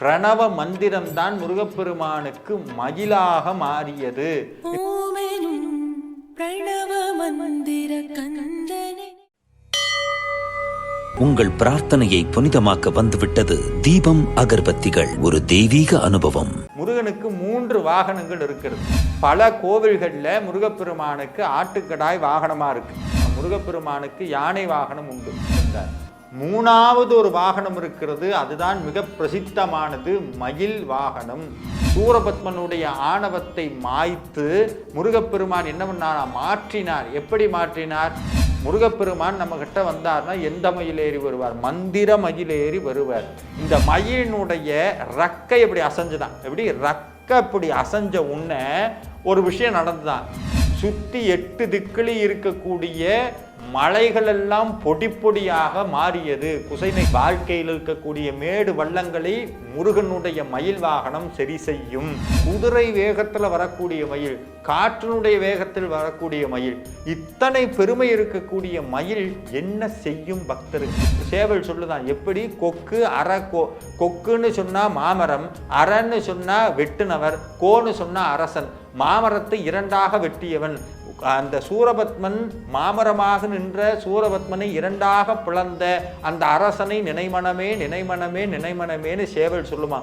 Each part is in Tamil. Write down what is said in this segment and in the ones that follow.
பிரணவ மந்திரம்தான் முருகப்பெருமானுக்கு மயிலாக மாறியது. உங்கள் பிரார்த்தனையை புனிதமாக்க வந்துவிட்டது தீபம் அகர்பத்திகள் ஒரு தெய்வீக அனுபவம். முருகனுக்கு மூன்று வாகனங்கள் இருக்கிறது. பல கோவில்களில் முருகப்பெருமானுக்கு ஆட்டுக்கடாய் வாகனமா இருக்கு. முருகப்பெருமானுக்கு யானை வாகனம் உண்டு. மூணாவது ஒரு வாகனம் இருக்கிறது அதுதான் மிக பிரசித்தமானது மயில் வாகனம். சூரபத்மனுடைய ஆணவத்தை மாய்த்து முருகப்பெருமான் என்ன பண்ணார் மாற்றினார். எப்படி மாற்றினார்? முருகப்பெருமான் நம்ம கிட்ட வந்தார்னா எந்த மயில் ஏறி வருவார்? மந்திர மயில் ஏறி வருவார். இந்த மயிலினுடைய ரக்கை இப்படி அசைஞ்சுதான். எப்படி? ரக்கை இப்படி அசைஞ்ச உன்ன ஒரு விஷயம் நடந்துதான். சுற்றி எட்டு திக்கிலி இருக்கக்கூடிய மலைகள் எல்லாம் பொடி பொடியாக மாறியது. குசைனை வாழ்க்கையில் இருக்கக்கூடிய மேடு வள்ளங்களை முருகனுடைய மயில் வாகனம் சரி செய்யும். குதிரை வேகத்தில் வரக்கூடிய மயில் காற்றினுடைய வேகத்தில் வரக்கூடிய மயில் இத்தனை பெருமை இருக்கக்கூடிய மயில் என்ன செய்யும் பக்தருக்கு? சேவல் சொல்லுதான் எப்படி? கொக்கு அற கோ கொக்குன்னு சொன்னா மாமரம் அறன்னு சொன்னா வெட்டுனவர் கோன்னு சொன்னா அரசன் மாமரத்தை இரண்டாக வெட்டியவன் அந்த சூரபத்மன் மாமரமாக நின்ற சூரபத்மனை இரண்டாக பிளந்த அந்த அரசனை நினைமனமே நினைமனமே நினைமனமேன்னு சேவல் சொல்லுமா.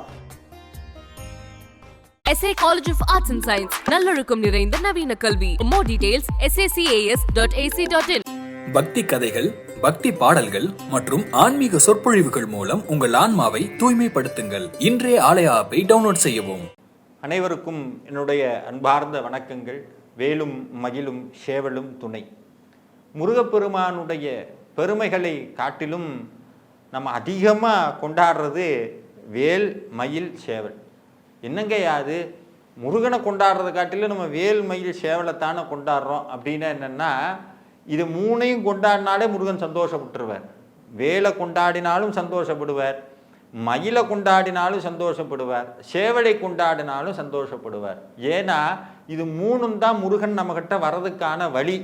SA College of Arts and Science நல்லொழுக்கம் நிறைந்த நவீன கல்வி. More details sacas.ac.in பக்தி கதைகள் பக்தி பாடல்கள் மற்றும் ஆன்மீக சொற்பொழிவுகள் மூலம் உங்கள் ஆன்மாவை தூய்மைப்படுத்துங்கள். இன்றைய ஆலய ஆப்பை டவுன்லோட் செய்யவும். அனைவருக்கும் என்னுடைய அன்பார்ந்த வணக்கங்கள். வேலும் மகிழும் சேவலும் துணை. முருகப்பெருமானுடைய பெருமைகளை காட்டிலும் நம்ம அதிகமாக கொண்டாடுறது வேல் மயில் சேவல். என்னங்க அது? முருகனை கொண்டாடுறதை காட்டிலும் நம்ம வேல் மயில் சேவலைத்தானே கொண்டாடுறோம் அப்படின்னா என்னென்னா இது மூணையும் கொண்டாடினாலே முருகன் சந்தோஷப்பட்டுருவார். வேலை கொண்டாடினாலும் சந்தோஷப்படுவார். மயிலை கொண்டாடினாலும் சந்தோஷப்படுவார். சேவலை கொண்டாடினாலும் சந்தோஷப்படுவார். ஏன்னா இது மூணும் தான் முருகன் நம்மக்கிட்ட வர்றதுக்கான வழி.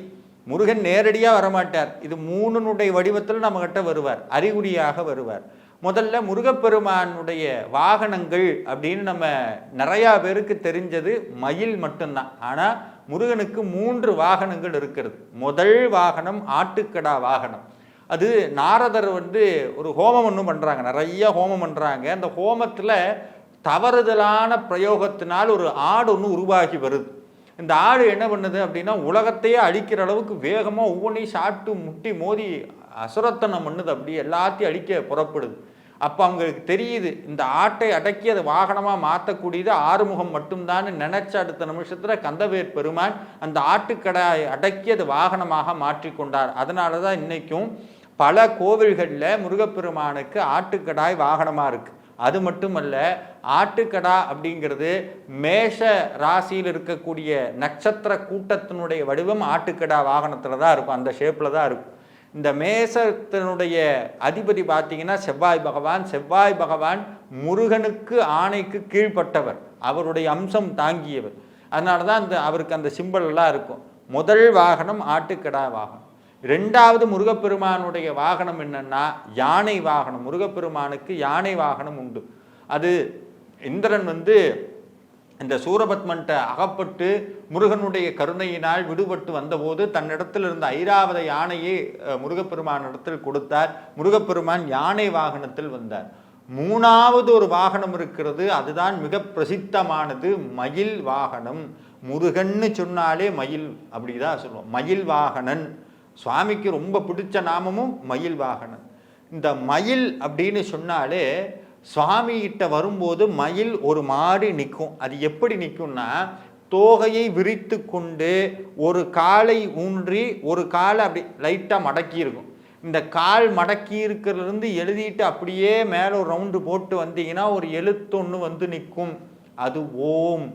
முருகன் நேரடியாக வரமாட்டார். இது மூணுனுடைய வடிவத்தில் நம்மக்கிட்ட வருவார். அறிகுறியாக வருவார். முதல்ல முருகப்பெருமானுடைய வாகனங்கள் அப்படின்னு நம்ம நிறையா பேருக்கு தெரிஞ்சது மயில் மட்டும்தான். ஆனால் முருகனுக்கு மூன்று வாகனங்கள் இருக்கிறது. முதல் வாகனம் ஆட்டுக்கடா வாகனம். அது நாரதர் வந்து ஒரு ஹோமம் ஒன்றும் பண்ணுறாங்க நிறைய ஹோமம் பண்ணுறாங்க அந்த ஹோமத்தில் தவறுதலான பிரயோகத்தினால் ஒரு ஆடு ஒன்று உருவாகி வருது. இந்த ஆடு என்ன பண்ணுது அப்படின்னா உலகத்தையே அழிக்கிற அளவுக்கு வேகமாக ஒவ்வொன்றையும் சாப்பிட்டு முட்டி மோதி அசுரத்தனம் பண்ணுது. அப்படி எல்லாத்தையும் அழிக்க புறப்படுது. அப்போ அவங்களுக்கு தெரியுது இந்த ஆட்டை அடக்கி அதை வாகனமாக மாற்றக்கூடியது ஆறுமுகம் மட்டும்தான் நினைச்ச அடுத்த நிமிஷத்தில் கந்தவேர் பெருமான் அந்த ஆட்டுக்கடாயை அடக்கி அது வாகனமாக மாற்றிக்கொண்டார் அதனால தான் இன்றைக்கும் பல கோவில்களில் முருகப்பெருமானுக்கு ஆட்டுக்கடாய் வாகனமாக இருக்குது அது மட்டுமல்ல ஆட்டுக்கடா அப்படிங்கிறது மேஷ ராசியில் இருக்கக்கூடிய நட்சத்திர கூட்டத்தினுடைய வடிவம் ஆட்டுக்கடா வாகனத்தில் தான் இருக்கும். அந்த ஷேப்பில் தான் இருக்கும். இந்த மேசத்தினுடைய அதிபதி பார்த்தீங்கன்னா செவ்வாய் பகவான். செவ்வாய் பகவான் முருகனுக்கு ஆணைக்கு கீழ்ப்பட்டவர். அவருடைய அம்சம் தாங்கியவர். அதனால தான் அந்த அவருக்கு அந்த சிம்பல் எல்லாம் இருக்கும். முதல் வாகனம் ஆட்டுக்கடா வாகனம். ரெண்டாவது முருகப்பெருமானுடைய வாகனம் என்னன்னா யானை வாகனம். முருகப்பெருமானுக்கு யானை வாகனம் உண்டு. அது இந்திரன் வந்து இந்த சூரபத்மன்ட்ட அகப்பட்டு முருகனுடைய கருணையினால் விடுபட்டு வந்தபோது தன்னிடத்தில் இருந்த ஐராவத யானையை முருகப்பெருமானிடத்தில் கொடுத்தார். முருகப்பெருமான் யானை வாகனத்தில் வந்தார். மூணாவது ஒரு வாகனம் இருக்கிறது. அதுதான் மிக பிரசித்தமானது. மயில் வாகனம். முருகன்னு சொன்னாலே மயில் அப்படிதான் சொல்லுவோம். மயில் வாகனன். சுவாமிக்கு ரொம்ப பிடிச்ச நாமமும் மயில் வாகனம். இந்த மயில் அப்படின்னு சொன்னாலே சுவாமிகிட்ட வரும்போது மயில் ஒரு மாடு நிற்கும் அது எப்படி நிற்கும்னா தோகையை விரித்து கொண்டு ஒரு காலை ஊன்றி ஒரு காலை அப்படி லைட்டாக மடக்கி இருக்கும். இந்த கால் மடக்கி இருக்கிறதுலேருந்து எழுதிட்டு அப்படியே மேலே ஒரு ரவுண்டு போட்டு வந்தீங்கன்னா ஒரு எழுத்தொன்று வந்து நிற்கும். அது ஓம்.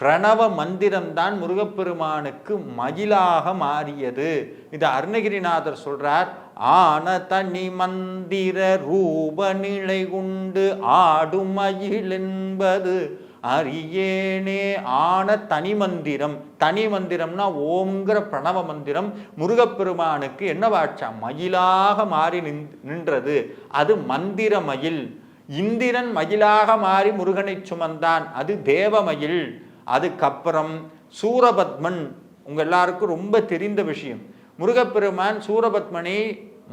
பிரணவ மந்திரம்தான் முருகப்பெருமானுக்கு மயிலாக மாறியது. இது அருணகிரிநாதர் சொல்றார் ஆன தனி மந்திர ரூப நிலை உண்டு ஆடும் மயில் என்பது அரியேனே ஆன தனி மந்திரம் தனி மந்திரம்னா ஓங்கிற பிரணவ மந்திரம் முருகப்பெருமானுக்கு என்னவாச்சா மயிலாக மாறி நின் நின்றது. அது மந்திர மயில். இந்திரன் மயிலாக மாறி முருகனை சுமந்தான். அது தேவமயில் அதுக்கப்புறம் சூரபத்மன் உங்க எல்லாருக்கும் ரொம்ப தெரிந்த விஷயம். முருகப்பெருமான் சூரபத்மனை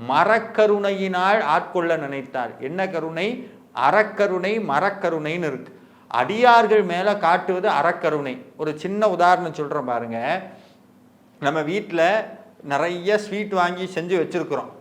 மரக்கருணையினால் ஆட்கொள்ள நினைத்தார். என்ன கருணை? அறக்கருணை மரக்கருணைன்னு இருக்கு. அடியார்கள் மேல காட்டுவது அறக்கருணை. ஒரு சின்ன உதாரணம் சொல்கிறேன் பாருங்க. நம்ம வீட்டில் நிறைய ஸ்வீட் வாங்கி செஞ்சு வச்சுருக்குறோம்.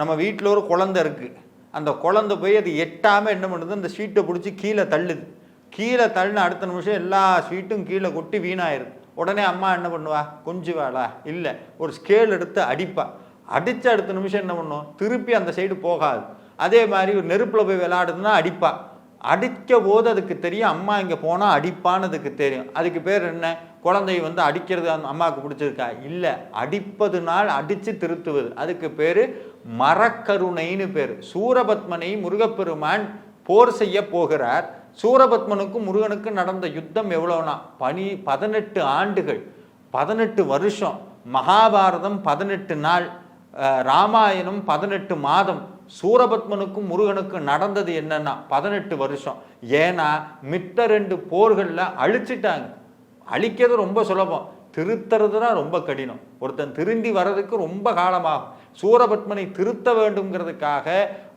நம்ம வீட்டில் ஒரு குழந்தை இருக்குது அந்த குழந்தை போய் அது எட்டாமல் என்ன பண்ணுது? அந்த ஸ்வீட்டை பிடிச்சி கீழே தள்ளுது. கீழே தள்ளின அடுத்த நிமிஷம் எல்லா ஸ்வீட்டும் கீழே கொட்டி வீணாயிருது உடனே அம்மா என்ன பண்ணுவா? கொஞ்சுவாளா இல்லை ஒரு ஸ்கேல் எடுத்து அடிப்பா. அடித்த அடுத்த நிமிஷம் என்ன பண்ணும்? திருப்பி அந்த சைடு போகாது. அதே மாதிரி ஒரு நெருப்பில் போய் விளையாடுதுன்னா அடிப்பா. அடிக்க போது அதுக்கு தெரியும் அம்மா இங்கே போனால் அடிப்பானதுக்கு தெரியும். அதுக்கு பேர் என்ன? குழந்தை வந்து அடிக்கிறது அந்த அம்மாவுக்கு பிடிச்சிருக்கா? இல்லை அடிப்பதுனால் அடித்து திருத்துவது. அதுக்கு பேர் மரக்கருணைன்னு பேர். சூரபத்மனை முருகப்பெருமான் போர் செய்ய போகிறார். சூரபத்மனுக்கும் முருகனுக்கும் நடந்த யுத்தம் எவ்வளோனா பனி பதினெட்டு ஆண்டுகள் பதினெட்டு வருஷம். மகாபாரதம் பதினெட்டு நாள் ராமாயணம் பதினெட்டு மாதம். சூரபத்மனுக்கும் முருகனுக்கும் நடந்தது என்னன்னா பதினெட்டு வருஷம். ஏன்னா மித்த ரெண்டு போர்களில் அழிச்சிட்டாங்க. அழிக்கிறது ரொம்ப சுலபம். திருத்துறது தான் ரொம்ப கடினம். ஒருத்தன் திருந்தி வர்றதுக்கு ரொம்ப காலமாகும். சூரபத்மனை திருத்த வேண்டுங்கிறதுக்காக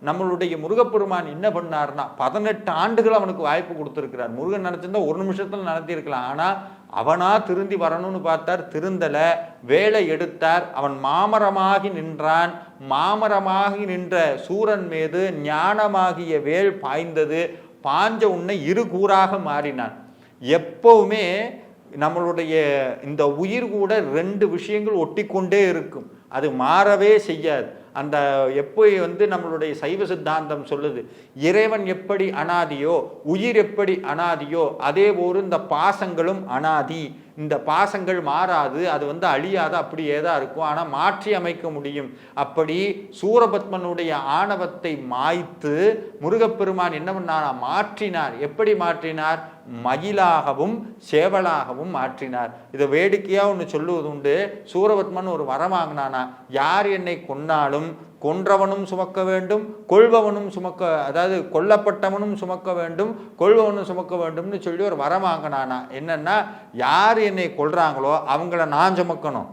நம்மளுடைய முருகப்பெருமான் என்ன பண்ணார்னா பதினெட்டு ஆண்டுகள் அவனுக்கு வாய்ப்பு கொடுத்துருக்கிறார். முருகன் நினச்சிருந்தா ஒரு நிமிஷத்தில் நடத்தியிருக்கலாம். ஆனால் அவனா திருந்தி வரணும்னு பார்த்தார் திருந்தலை. வேலை எடுத்தார். அவன் மாமரமாகி நின்றான். மாமரமாகி நின்ற சூரன் மீது ஞானமாகிய வேல் பாய்ந்தது. பாஞ்ச உன்னை இரு கூறாக மாறினான். எப்பவுமே நம்மளுடைய இந்த உயிர் கூட ரெண்டு விஷயங்கள் ஒட்டி கொண்டே இருக்கும். அது மாறவே செய்யாது. அந்த எப்போ வந்து நம்மளுடைய சைவ சித்தாந்தம் சொல்லுது இறைவன் எப்படி அனாதியோ உயிர் எப்படி அனாதியோ அதே போல் இந்த பாசங்களும் அனாதி. இந்த பாசங்கள் மாறாது அது வந்து அழியாது அப்படியே தான் இருக்கும். ஆனால் மாற்றி அமைக்க முடியும். அப்படி சூரபத்மனுடைய ஆணவத்தை மாய்த்து முருகப்பெருமான் என்ன பண்ணார்? மாற்றினார். எப்படி மாற்றினார்? மயிலாகவும் சேவலாகவும் மாற்றினார். இதை வேடிக்கையாக ஒன்று சொல்லுவது உண்டு சூரபத்மன் ஒரு வரம் வாங்கினானா? யார் என்னை கொன்னாலும் கொன்றவனும் சுமக்க வேண்டும் கொள்பவனும் சுமக்க அதாவது கொல்லப்பட்டவனும் சுமக்க வேண்டும் கொள்பவனும் சுமக்க வேண்டும்னு சொல்லி ஒரு வரம் வாங்கினானா. என்னன்னா யார் என்னை கொல்றாங்களோ அவங்கள நான் சுமக்கணும்.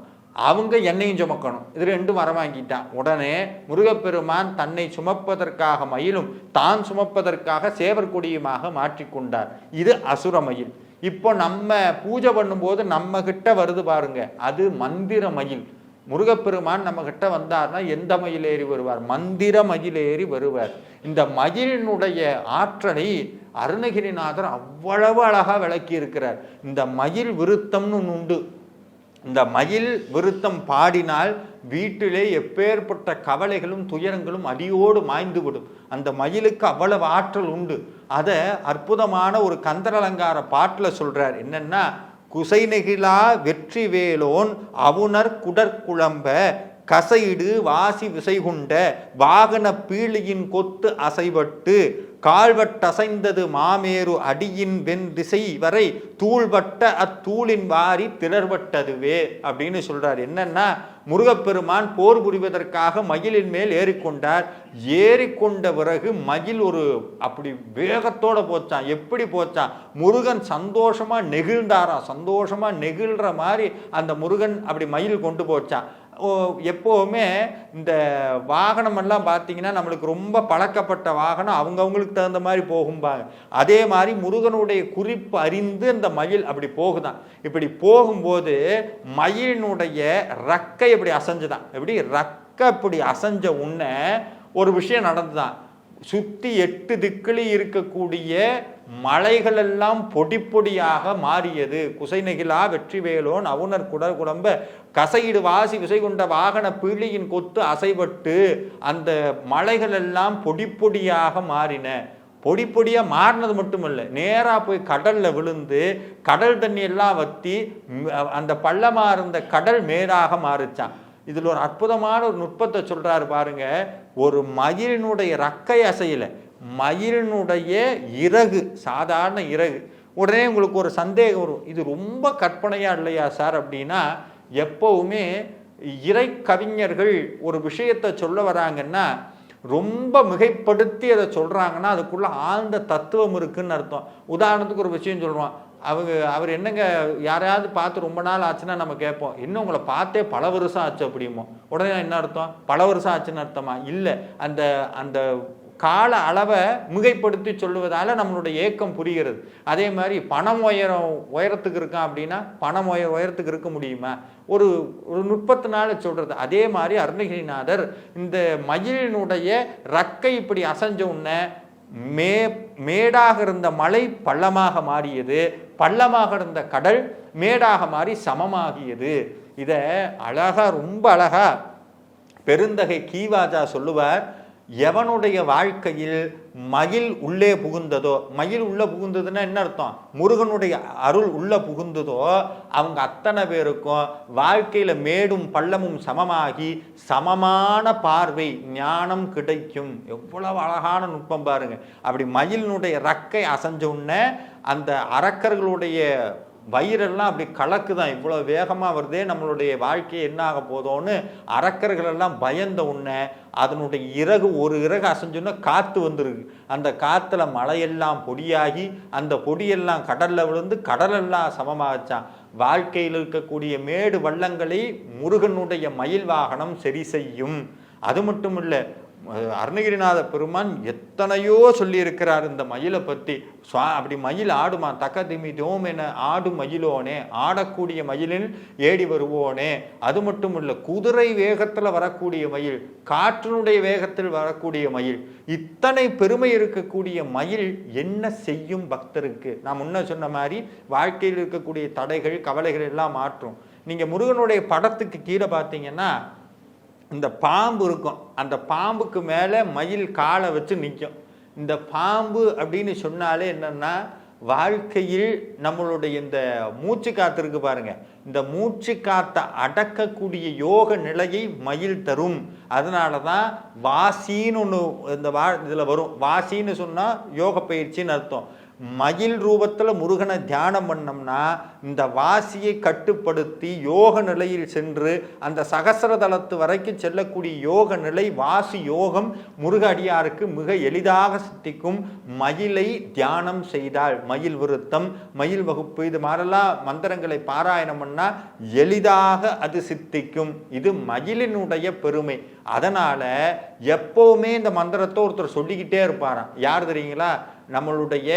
அவங்க என்னையும் சுமக்கணும். இது ரெண்டும் வரம் வாங்கிட்டான். உடனே முருகப்பெருமான் தன்னை சுமப்பதற்காக மயிலும் தான் சுமப்பதற்காக சேவற்கொடியுமாக மாற்றிக்கொண்டார் இது அசுர மயில். இப்போ நம்ம பூஜை பண்ணும்போது நம்ம கிட்ட வருது பாருங்க அது மந்திர மயில். முருகப்பெருமான் நம்ம கிட்ட வந்தார்னா எந்த மயில் ஏறி வருவார்? மந்திர மயில் ஏறி வருவார். இந்த மயிலினுடைய ஆற்றலை அருணகிரிநாதர் அவ்வளவு அழகாக விளக்கி இருக்கிறார் இந்த மயில் விருத்தம்னு உண்டு. இந்த மயில் விருத்தம் பாடினால் வீட்டிலே எப்பேற்பட்ட கவலைகளும் துயரங்களும் அடியோடு மாய்ந்து விடும் அந்த மயிலுக்கு அவ்வளவு ஆற்றல் உண்டு. அதை அற்புதமான ஒரு கந்தரலங்கார பாட்டில் சொல்கிறார் என்னென்னா குசைநெகிழா வெற்றி வேலோன் அவுணர் குடற்குழம்ப கசையிடு வாசி விசைகுண்ட வாகன பீழியின் கொத்து அசைபட்டு கால்வட்டசைந்தது மாமேரு அடியின் வெண் திசை வரை தூள்பட்ட அத்தூளின் வாரி திரர்பட்டதுவே அப்படின்னு சொல்றார். என்னன்னா முருகப்பெருமான் போர் புரிவதற்காக மயிலின் மேல் ஏறிக்கொண்டார். ஏறிக்கொண்ட பிறகு மயில் ஒரு அப்படி வேகத்தோட போச்சான் எப்படி போச்சான் முருகன் சந்தோஷமா நெகிழ்ந்தாராம். சந்தோஷமா நெகிழ்ற மாதிரி அந்த முருகன் அப்படி மயில் கொண்டு போச்சான் எப்போவுமே இந்த வாகனமெல்லாம் பார்த்தீங்கன்னா நம்மளுக்கு ரொம்ப பழக்கப்பட்ட வாகனம். அவங்கவுங்களுக்கு தகுந்த மாதிரி போகும்பாங்க. அதே மாதிரி முருகனுடைய குறிப்பு அறிந்து அந்த மயில் அப்படி போகுதான். இப்படி போகும்போது மயிலினுடைய ரக்கை இப்படி அசைஞ்சுதான். எப்படி? ரக்கை இப்படி அசைஞ்ச உன்ன ஒரு விஷயம் நடந்துதான். சுற்றி எட்டு திக்கிலும் இருக்கக்கூடிய மலைகள் எல்லாம் பொடி பொடியாக மாறியது. குசைநெகிலா வெற்றிவேலோன் அவுணர் குடல் குடம்ப கசையிடு வாசி விசைகுண்ட வாகன பீழியின் கொத்து அசைபட்டு அந்த மலைகள் எல்லாம் பொடி பொடியாக மாறின. பொடி பொடியாக மாறினது மட்டும் இல்லை நேராக போய் கடலில் விழுந்து கடல் தண்ணி எல்லாம் வற்றி அந்த பள்ளமாக இருந்த கடல் மேடாக மாறுச்சான் இதில் ஒரு அற்புதமான ஒரு நுட்பத்தை சொல்கிறாரு பாருங்க ஒரு மயிலினுடைய ரக்கை அசையில். மயிலினுடைய இறகு சாதாரண இறகு. உடனே உங்களுக்கு ஒரு சந்தேகம் வரும். இது ரொம்ப கற்பனையா இல்லையா சார் அப்படின்னா எப்பவுமே இறை கவிஞர்கள் ஒரு விஷயத்தை சொல்ல வராங்கன்னா ரொம்ப மிகைப்படுத்தி அதை சொல்கிறாங்கன்னா அதுக்குள்ள ஆழ்ந்த தத்துவம் இருக்குன்னு அர்த்தம். உதாரணத்துக்கு ஒரு விஷயம் சொல்கிறோம் அவங்க அவர் என்னங்க யாரையாவது பார்த்து ரொம்ப நாள் ஆச்சுன்னா நம்ம கேட்போம். இன்னும் உங்களை பார்த்தே பல வருஷம் ஆச்சு அப்படிமோ? உடனே என்ன அர்த்தம்? பல வருஷம் ஆச்சுன்னு அர்த்தமா? இல்லை. அந்த அந்த கால அளவை மிகைப்படுத்தி சொல்லுவதால நம்மளுடைய ஏக்கம் புரிகிறது. அதே மாதிரி பணம் உயரம் உயரத்துக்கு இருக்கான் அப்படின்னா பணம் உயர உயரத்துக்கு இருக்க முடியுமா? ஒரு ஒரு நுட்பத்தினால சொல்றது. அதே மாதிரி அருணகிரிநாதர் இந்த மயிலினுடைய ரக்கை இப்படி அசைஞ்ச உடனே மே மேடாக இருந்த மலை பள்ளமாக மாறியது. பள்ளமாக இருந்த கடல் மேடாக மாறி சமமாகியது. இதை அழகா ரொம்ப அழகா பெருந்தகை கீவாஜா சொல்லுவார். எவனுடைய வாழ்க்கையில் மயில் உள்ளே புகுந்ததோ மயில் உள்ளே புகுந்ததுன்னா என்ன அர்த்தம்? முருகனுடைய அருள் உள்ளே புகுந்ததோ அவங்க அத்தனை பேருக்கும் வாழ்க்கையில் மேடும் பள்ளமும் சமமாகி சமமான பார்வை ஞானம் கிடைக்கும். எவ்வளவு அழகான நுட்பம் பாருங்க. அப்படி மயிலினுடைய ரக்கை அசைஞ்ச உடனே அந்த அரக்கர்களுடைய வயிறெல்லாம் அப்படி கலக்கு தான் இவ்வளோ வேகமாக வருதே நம்மளுடைய வாழ்க்கை என்ன ஆக போதோன்னு அரக்கர்கள் எல்லாம் பயந்த உடனே அதனுடைய இறகு ஒரு இறகு அசைஞ்சோன்னா காற்று வந்துருக்கு அந்த காற்றுல மழையெல்லாம் பொடியாகி அந்த பொடியெல்லாம் கடலில் விழுந்து கடலெல்லாம் சமமாகச்சான் வாழ்க்கையில் இருக்கக்கூடிய மேடு வள்ளங்களை முருகனுடைய மயில் வாகனம் சரி செய்யும். அது மட்டும் இல்லை அருணகிரிநாத பெருமான் எத்தனையோ சொல்லியிருக்கிறார் இந்த மயிலை பற்றி. சுவா அப்படி மயில் ஆடுமா? தக்க திமி தோம் என ஆடும் மயிலோனே ஆடக்கூடிய மயிலில் ஏடி வருவோனே. அது மட்டும் இல்லை குதிரை வேகத்தில் வரக்கூடிய மயில் காற்றினுடைய வேகத்தில் வரக்கூடிய மயில் இத்தனை பெருமை இருக்கக்கூடிய மயில் என்ன செய்யும் பக்தருக்கு? நான் முன்ன சொன்ன மாதிரி வாழ்க்கையில் இருக்கக்கூடிய தடைகள் கவலைகள் எல்லாம் மாற்றும். நீங்கள் முருகனுடைய படத்துக்கு கீழே பார்த்தீங்கன்னா இந்த பாம்பு இருக்கும். அந்த பாம்புக்கு மேலே மயில் காலை வச்சு நிற்கும். இந்த பாம்பு அப்படின்னு சொன்னாலே என்னென்னா வாழ்க்கையில் நம்மளுடைய இந்த மூச்சு காத்து இருக்கு பாருங்க. இந்த மூச்சு காத்தை அடக்கக்கூடிய யோக நிலையை மயில் தரும். அதனால தான் வாசின்னு ஒன்று இந்த வா இதில் வரும். வாசின்னு சொன்னால் யோக பயிற்சின்னு அர்த்தம். மயில் ரூபத்தில் முருகனை தியானம் பண்ணோம்னா இந்த வாசியை கட்டுப்படுத்தி யோக நிலையில் சென்று அந்த சகசரதலத்து வரைக்கும் செல்லக்கூடிய யோக நிலை வாசி யோகம் முருக அடியாருக்கு மிக எளிதாக சித்திக்கும். மயிலை தியானம் செய்தால் மயில் விருத்தம் மயில் வகுப்பு இது மாதிரிலாம் மந்திரங்களை பாராயணம் பண்ணால் எளிதாக அது சித்திக்கும். இது மயிலினுடைய பெருமை. அதனால எப்பவுமே இந்த மந்திரத்தை ஒருத்தர் சொல்லிக்கிட்டே இருப்பாராம். யார் தெரியுங்களா? நம்மளுடைய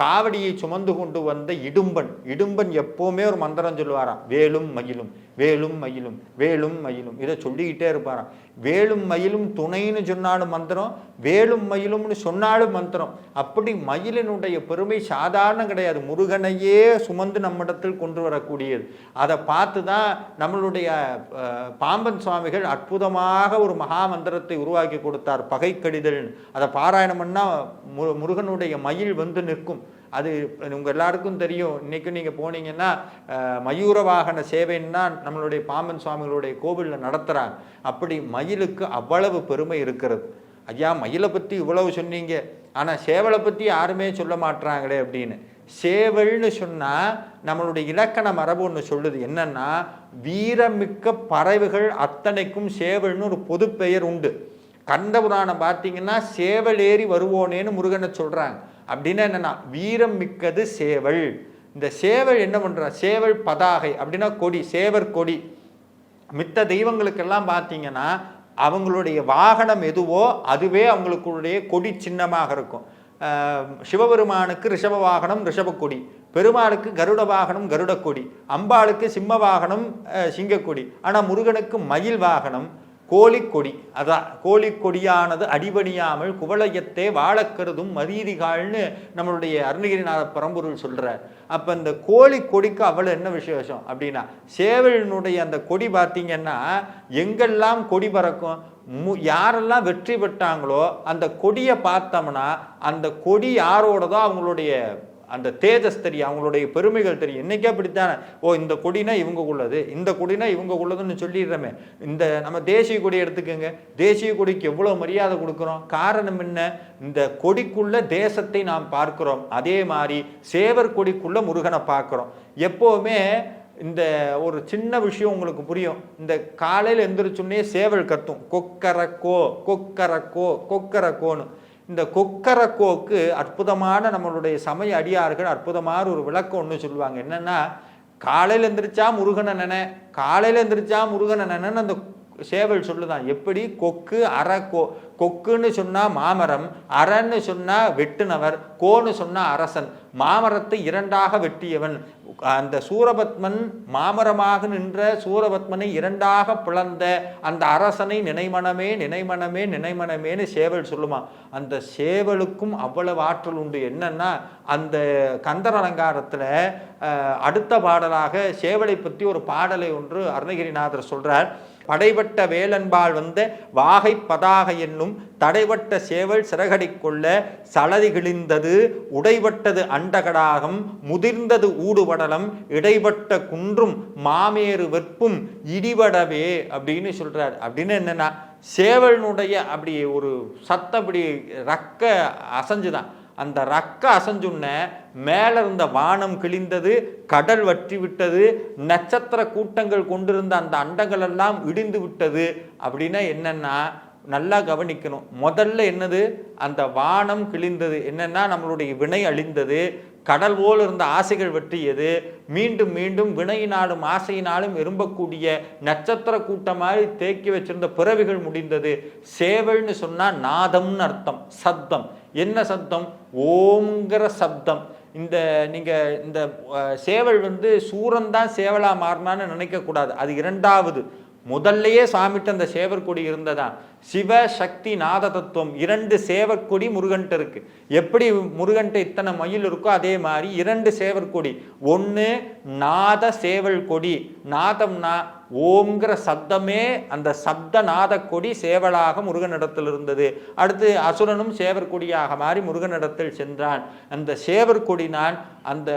காவடியை சுமந்து கொண்டு வந்த இடும்பன். இடும்பன் எப்போவுமே ஒரு மந்திரம் சொல்லுவாராம். வேலும் மயிலும் வேலும் மயிலும் வேலும் மயிலும். இதை சொல்லிக்கிட்டே இருப்பாராம். வேலும் மயிலும் துணைன்னு சொன்னாலும் மந்திரம் வேலும் மயிலும்னு சொன்னாலும் மந்திரம். அப்படி மயிலினுடைய பெருமை சாதாரணம் கிடையாது. முருகனையே சுமந்து நம்மிடத்தில் கொண்டு வரக்கூடியது. அதை பார்த்து தான் நம்மளுடைய பாம்பன் சுவாமிகள் அற்புதமாக ஒரு மகா மந்திரத்தை உருவாக்கி கொடுத்தார். பகை கடிதல்னு அதை பாராயணம் பண்ணால் முருகனுடைய மயில் வந்து நிற்கும். அது உங்கள் எல்லாருக்கும் தெரியும். இன்றைக்கும் நீங்கள் போனீங்கன்னா மயூர வாகன சேவைன்னா நம்மளுடைய பாம்பன் சுவாமிகளுடைய கோவிலில் நடத்துகிறாங்க அப்படி மயிலுக்கு அவ்வளவு பெருமை இருக்கிறது. ஐயா மயிலை பற்றி இவ்வளவு சொன்னீங்க. ஆனால் சேவலை பற்றி யாருமே சொல்ல மாட்டுறாங்களே அப்படின்னு. சேவல்னு சொன்னால் நம்மளுடைய இலக்கண மரபு ஒன்று சொல்லுது. என்னன்னா வீரமிக்க பறவைகள் அத்தனைக்கும் சேவல்னு ஒரு பொது பெயர் உண்டு. கந்த புராணம் பார்த்தீங்கன்னா சேவல் ஏறி வருவோனேன்னு முருகனை சொல்கிறாங்க அப்படின்னா என்னன்னா வீரம் மிக்கது சேவல். இந்த சேவல் என்ன பண்றா? சேவல் பதாகை. அப்படின்னா கொடி சேவர் கொடி. மித்த தெய்வங்களுக்கெல்லாம் பார்த்தீங்கன்னா அவங்களுடைய வாகனம் எதுவோ அதுவே அவங்களுக்குடைய கொடி சின்னமாக இருக்கும். சிவபெருமானுக்கு ரிஷப வாகனம் ரிஷப கொடி. பெருமாளுக்கு கருட வாகனம் கருட கொடி. அம்பாளுக்கு சிம்ம வாகனம் சிங்கக்கொடி ஆனால் முருகனுக்கு மயில் வாகனம். கோழிக்கொடி அதான் கோழிக்கொடியானது அடிபணியாமல் குவளையத்தே வாழக்கருதும் மரீதிகால்னு நம்மளுடைய அருணகிரிநாத பரம்பொருள் சொல்கிறார் அப்போ இந்த கோழி கொடிக்கு அவ்வளோ என்ன விசேஷம் அப்படின்னா சேவலினுடைய அந்த கொடி பார்த்தீங்கன்னா எங்கெல்லாம் கொடி பறக்கும் மு யாரெல்லாம் வெற்றி பெற்றாங்களோ அந்த கொடியை பார்த்தோம்னா அந்த கொடி யாரோடதோ அவங்களுடைய அந்த தேஜஸ் தெரியும் அவங்களுடைய பெருமைகள் தெரியும். என்னைக்கே அப்படித்தானே? ஓ இந்த கொடினா இவங்க உள்ளது இந்த கொடினா இவங்க உள்ளதுன்னு சொல்லிடுறோமே. இந்த நம்ம தேசிய கொடி எடுத்துக்கோங்க. தேசிய கொடிக்கு எவ்வளோ மரியாதை கொடுக்குறோம்? காரணம் என்ன? இந்த கொடிக்குள்ள தேசத்தை நாம் பார்க்கிறோம். அதே மாதிரி சேவர் கொடிக்குள்ள முருகனை பார்க்கிறோம். எப்போவுமே இந்த ஒரு சின்ன விஷயம் உங்களுக்கு புரியும். இந்த காலையில் எந்திரிச்சுன்னே சேவல் கத்தும். கொக்கரக்கோ கொக்கரக்கோ கொக்கரக்கோன்னு. இந்த கொக்கரக்கோக்கு அற்புதமான நம்மளுடைய சமய அடியார்கள் அற்புதமான ஒரு விளக்கம் ஒன்று சொல்லுவாங்க. என்னென்னா காலையில் எந்திரிச்சா முருகனை நினை காலையில் எந்திரிச்சா முருகனை நினைன்னு அந்த சேவல் சொல்லுதான். எப்படி? கொக்கு அரை கோ கொக்குன்னு சொன்னால் மாமரம் அரன்னு சொன்னால் வெட்டுனவர் கோன்னு சொன்னால் அரசன். மாமரத்தை இரண்டாக வெட்டியவன். அந்த சூரபத்மன் மாமரமாக நின்ற சூரபத்மனை இரண்டாக பிளந்த அந்த அரசனை நினைமனமே நினைமனமே நினைமனமேன்னு சேவல் சொல்லுமா. அந்த சேவலுக்கும் அவ்வளவு ஆற்றல் உண்டு. என்னன்னா அந்த கந்தர் அலங்காரத்தில் அடுத்த பாடலாக சேவலை பற்றி ஒரு பாடலை ஒன்று அருணகிரிநாதர் சொல்கிறார் படைபட்ட வேலன்பால் வந்த வாகை பதாக என்னும் தடைபட்ட சேவல் சிறகடிக்குள்ள சலதி கிழிந்தது உடைபட்டது அண்டகடாகம் முதிர்ந்தது ஊடுபடலம் இடைப்பட்ட குன்றும் மாமேறு வெற்பும் இடிபடவே அப்படின்னு சொல்றார். அப்படின்னு என்னன்னா சேவலினுடைய அப்படி ஒரு சத்தம் அப்படி ரக்க அசைஞ்சுதான். அந்த ரக்க அசைஞ்சுன்ன மேல இருந்த வானம் கிழிந்தது கடல் வற்றி விட்டது நட்சத்திர கூட்டங்கள் கொண்டிருந்த அந்த அண்டங்கள் எல்லாம் இடிந்து விட்டது. அப்படின்னா என்னன்னா நல்லா கவனிக்கணும். முதல்ல என்னது? அந்த வானம் கிழிந்தது. என்னன்னா நம்மளுடைய வினை அழிந்தது. கடல் போல் இருந்த ஆசைகள் வெற்றியது மீண்டும் மீண்டும் வினையினாலும் ஆசையினாலும் விரும்பக்கூடிய நட்சத்திர கூட்டம் மாதிரி தேக்கி வச்சிருந்த பிறவிகள் முடிந்தது. சேவல்னு சொன்னா நாதம்னு அர்த்தம் சப்தம் என்ன சப்தம் ஓங்கிற சப்தம். இந்த நீங்க இந்த சேவல் வந்து சூரன் தான் சேவலா மாறினான்னு நினைக்க கூடாது அது இரண்டாவது. முதல்லையே சாமிட்டு அந்த சேவற்கொடி இருந்ததா? சிவ சக்தி நாத தத்துவம் இரண்டு சேவற்கொடி முருகன்ட்ட இருக்கு எப்படி முருகன்ட்ட இத்தனை மயில் இருக்கோ அதே மாதிரி இரண்டு சேவற்கொடி. ஒன்று நாத சேவல் கொடி நாதம்னா ஓம்ங்கிற சப்தமே அந்த சப்த நாத கொடி சேவலாக முருகனிடத்தில் இருந்தது அடுத்து அசுரனும் சேவற்கொடியாக மாறி முருகனிடத்தில் சென்றான். அந்த சேவற்கொடி நான் அந்த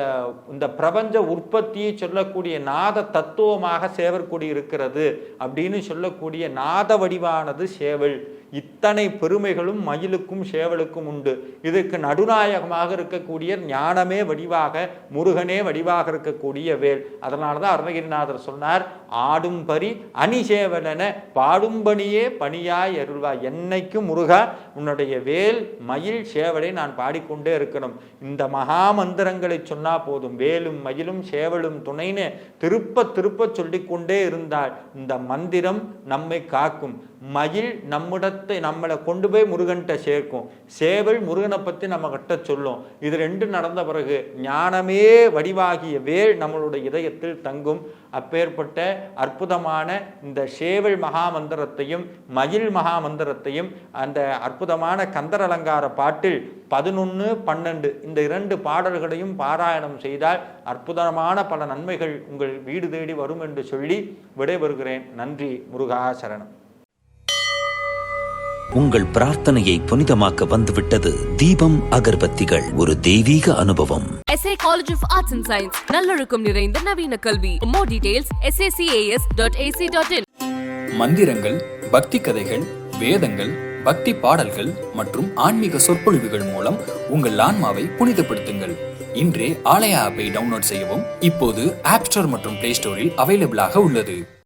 இந்த பிரபஞ்ச உற்பத்தியை சொல்லக்கூடிய நாத தத்துவமாக சேவற்கொடி இருக்கிறது அப்படின்னு சொல்லக்கூடிய நாத வடிவானது சேவல் இத்தனை பெருமைகளும் மயிலுக்கும் சேவலுக்கும் உண்டு. இதற்கு நடுநாயகமாக இருக்கக்கூடிய ஞானமே வடிவாக முருகனே வடிவாக இருக்கக்கூடிய வேல். அதனால தான் அருணகிரிநாதர் சொன்னார் ஆடும் பரி அணிசேவலன பாடும்பணியே பணியாய் அருள்வா. என்னைக்கும் முருகா உன்னுடைய வேல் மயில் சேவலை நான் பாடிக்கொண்டே இருக்கணும். இந்த மகா மந்திரங்களை சொன்னா போதும். வேலும் மயிலும் சேவலும் துணைன்னு திருப்ப திருப்ப சொல்லிக்கொண்டே இருந்தால் இந்த மந்திரம் நம்மை காக்கும். மயில் நம்மிடத்தை நம்மளை கொண்டு போய் முருகன்கிட்ட சேர்க்கும். சேவல் முருகனை பற்றி நம்ம கிட்ட சொல்லும். இது ரெண்டு நடந்த பிறகு ஞானமே வடிவாகிய வேல் நம்மளுடைய இதயத்தில் தங்கும். அப்பேற்பட்ட அற்புதமான இந்த சேவல் மகாமந்திரத்தையும் மயில் மகாமந்திரத்தையும் அந்த அற்புதமான கந்தர் அலங்கார பாட்டில் பதினொன்று பன்னெண்டு இந்த இரண்டு பாடல்களையும் பாராயணம் செய்தால் அற்புதமான பல நன்மைகள் உங்கள் வீடு தேடி வரும் என்று சொல்லி விடைபெறுகிறேன். நன்றி முருகாசரணம். உங்கள் பிரார்த்தனையை புனிதமாக்க வந்துவிட்டது தீபம் அகர்பத்திகள். ஒரு தெய்வீக அனுபவம். SA College of Arts and Science நல்லொழுக்கம் நிறைந்த நவீன கல்வி. More details sacas.ac.in மந்திரங்கள் பக்தி கதைகள் வேதங்கள் பக்தி பாடல்கள் மற்றும் ஆன்மீக சொற்பொழிவுகள் மூலம் உங்கள் ஆன்மாவை புனிதப்படுத்துங்கள். இன்றே ஆலயா ஆப்பை டவுன்லோட் செய்யவும். இப்போது ஆப் ஸ்டோர் மற்றும் பிளே ஸ்டோரில் அவைலபிளாக உள்ளது.